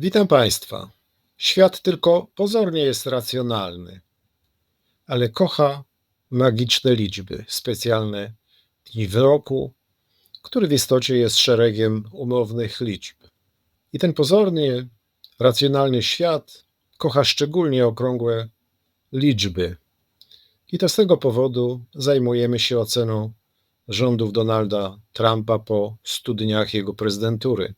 Witam Państwa. Świat tylko pozornie jest racjonalny, ale kocha magiczne liczby, specjalne dni w roku, który w istocie jest szeregiem umownych liczb. I ten pozornie racjonalny świat kocha szczególnie okrągłe liczby. I to z tego powodu zajmujemy się oceną rządów Donalda Trumpa po 100 dniach jego prezydentury.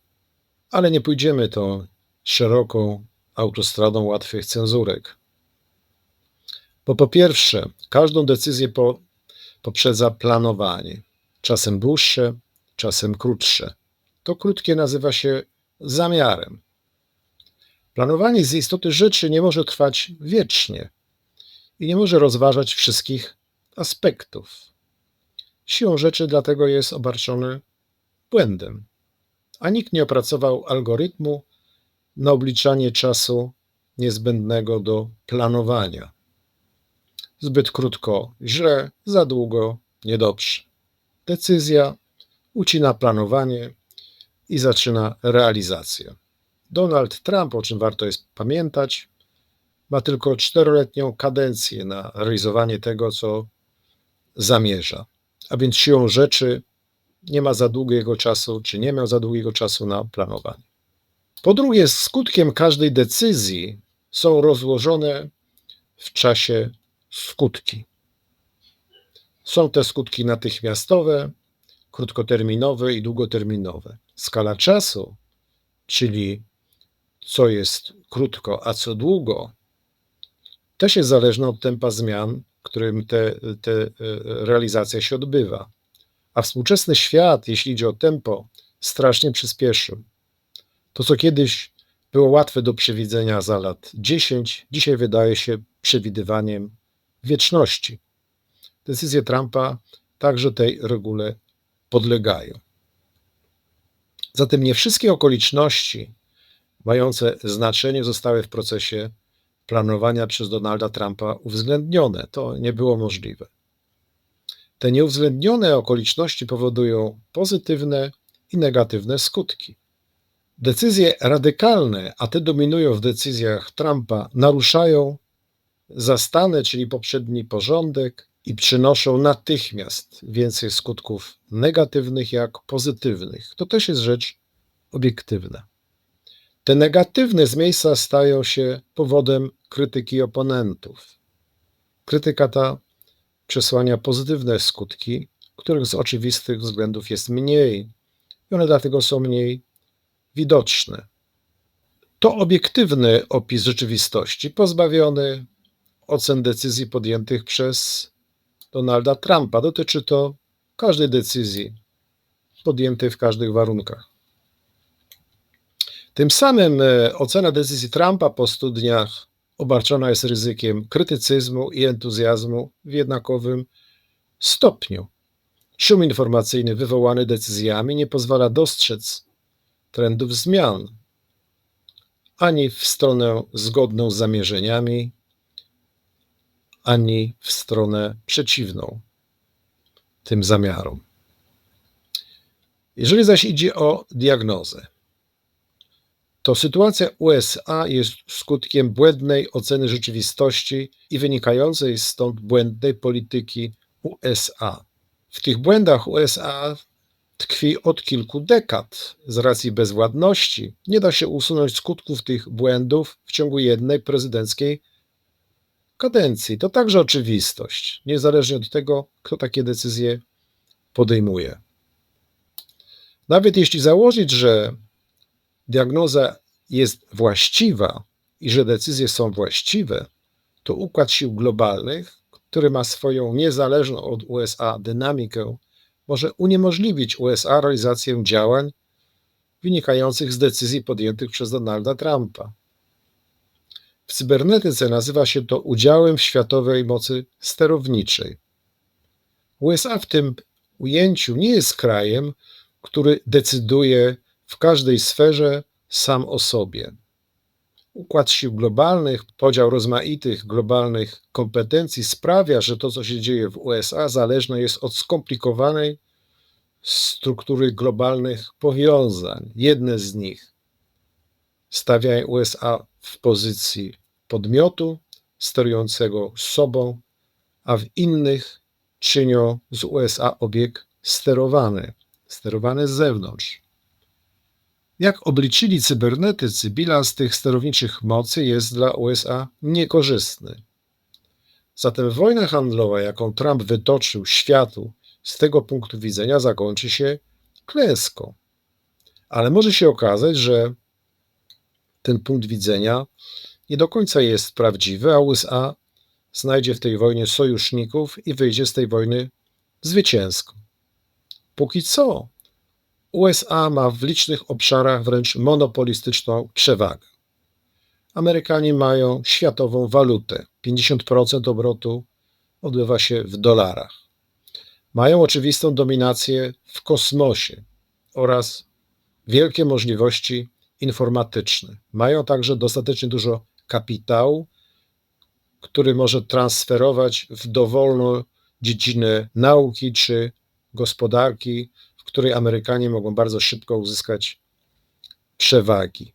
Ale nie pójdziemy tą szeroką autostradą łatwych cenzurek. Bo po pierwsze, każdą decyzję po, poprzedza planowanie, czasem dłuższe, czasem krótsze. To krótkie nazywa się zamiarem. Planowanie z istoty rzeczy nie może trwać wiecznie i nie może rozważać wszystkich aspektów. Siłą rzeczy dlatego jest obarczony błędem, a nikt nie opracował algorytmu na obliczanie czasu niezbędnego do planowania. Zbyt krótko źle, za długo niedobrze. Decyzja ucina planowanie i zaczyna realizację. Donald Trump, o czym warto jest pamiętać, ma tylko czteroletnią kadencję na realizowanie tego, co zamierza. A więc siłą rzeczy nie ma za długiego czasu, czy nie miał za długiego czasu na planowanie. Po drugie, skutkiem każdej decyzji są rozłożone w czasie skutki. Są te skutki natychmiastowe, krótkoterminowe i długoterminowe. Skala czasu, czyli co jest krótko, a co długo, też jest zależna od tempa zmian, którym te, te e, realizacja się odbywa. A współczesny świat, jeśli idzie o tempo, strasznie przyspieszył. To, co kiedyś było łatwe do przewidzenia za lat 10, dzisiaj wydaje się przewidywaniem wieczności. Decyzje Trumpa także tej regule podlegają. Zatem nie wszystkie okoliczności mające znaczenie zostały w procesie planowania przez Donalda Trumpa uwzględnione. To nie było możliwe. Te nieuwzględnione okoliczności powodują pozytywne i negatywne skutki. Decyzje radykalne, a te dominują w decyzjach Trumpa, naruszają zastane, czyli poprzedni porządek i przynoszą natychmiast więcej skutków negatywnych jak pozytywnych. To też jest rzecz obiektywna. Te negatywne z miejsca stają się powodem krytyki oponentów. Krytyka ta przesłania pozytywne skutki, których z oczywistych względów jest mniej, i one dlatego są mniej widoczne. To obiektywny opis rzeczywistości, pozbawiony ocen decyzji podjętych przez Donalda Trumpa. Dotyczy to każdej decyzji podjętej w każdych warunkach. Tym samym e, ocena decyzji Trumpa po 100 dniach obarczona jest ryzykiem krytycyzmu i entuzjazmu w jednakowym stopniu. Szum informacyjny wywołany decyzjami nie pozwala dostrzec trendów zmian ani w stronę zgodną z zamierzeniami, ani w stronę przeciwną tym zamiarom. Jeżeli zaś idzie o diagnozę, to sytuacja USA jest skutkiem błędnej oceny rzeczywistości i wynikającej stąd błędnej polityki USA. W tych błędach USA tkwi od kilku dekad. Z racji bezwładności nie da się usunąć skutków tych błędów w ciągu jednej prezydenckiej kadencji. To także oczywistość, niezależnie od tego, kto takie decyzje podejmuje. Nawet jeśli założyć, że diagnoza jest właściwa i że decyzje są właściwe, to układ sił globalnych, który ma swoją niezależną od USA dynamikę, może uniemożliwić USA realizację działań wynikających z decyzji podjętych przez Donalda Trumpa. W cybernetyce nazywa się to udziałem w światowej mocy sterowniczej. USA w tym ujęciu nie jest krajem, który decyduje w każdej sferze sam o sobie. Układ sił globalnych, podział rozmaitych globalnych kompetencji sprawia, że to, co się dzieje w USA, zależne jest od skomplikowanej struktury globalnych powiązań. Jedne z nich stawiają USA w pozycji podmiotu sterującego sobą, a w innych czynią z USA obieg sterowany, sterowany z zewnątrz. Jak obliczyli cybernetycy, bilans tych sterowniczych mocy jest dla USA niekorzystny. Zatem wojna handlowa, jaką Trump wytoczył światu, z tego punktu widzenia zakończy się klęską. Ale może się okazać, że ten punkt widzenia nie do końca jest prawdziwy, a USA znajdzie w tej wojnie sojuszników i wyjdzie z tej wojny zwycięsko. Póki co USA ma w licznych obszarach wręcz monopolistyczną przewagę. Amerykanie mają światową walutę. 50% obrotu odbywa się w dolarach. Mają oczywistą dominację w kosmosie oraz wielkie możliwości informatyczne. Mają także dostatecznie dużo kapitału, który może transferować w dowolną dziedzinę nauki czy gospodarki, której Amerykanie mogą bardzo szybko uzyskać przewagi.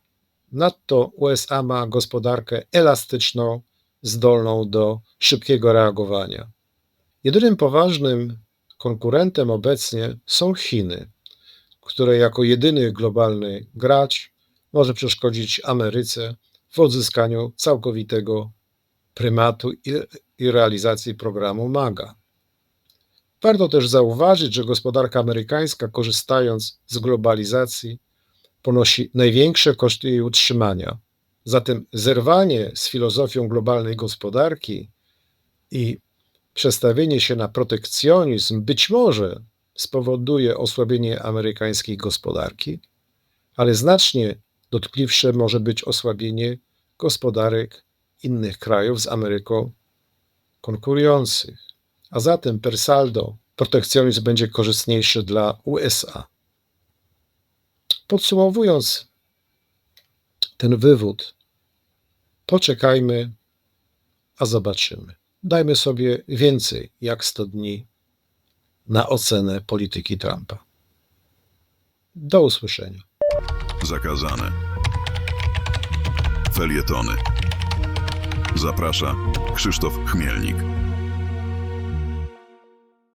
Nadto USA ma gospodarkę elastyczną, zdolną do szybkiego reagowania. Jedynym poważnym konkurentem obecnie są Chiny, które jako jedyny globalny gracz może przeszkodzić Ameryce w odzyskaniu całkowitego prymatu i, i realizacji programu MAGA. Warto też zauważyć, że gospodarka amerykańska, korzystając z globalizacji, ponosi największe koszty jej utrzymania. Zatem zerwanie z filozofią globalnej gospodarki i przestawienie się na protekcjonizm być może spowoduje osłabienie amerykańskiej gospodarki, ale znacznie dotkliwsze może być osłabienie gospodarek innych krajów z Ameryką konkurujących. A zatem per saldo protekcjonizm będzie korzystniejszy dla USA. Podsumowując ten wywód, poczekajmy, a zobaczymy. Dajmy sobie więcej jak 100 dni na ocenę polityki Trumpa. Do usłyszenia. Zakazane. Felietony. Zaprasza Krzysztof Chmielnik.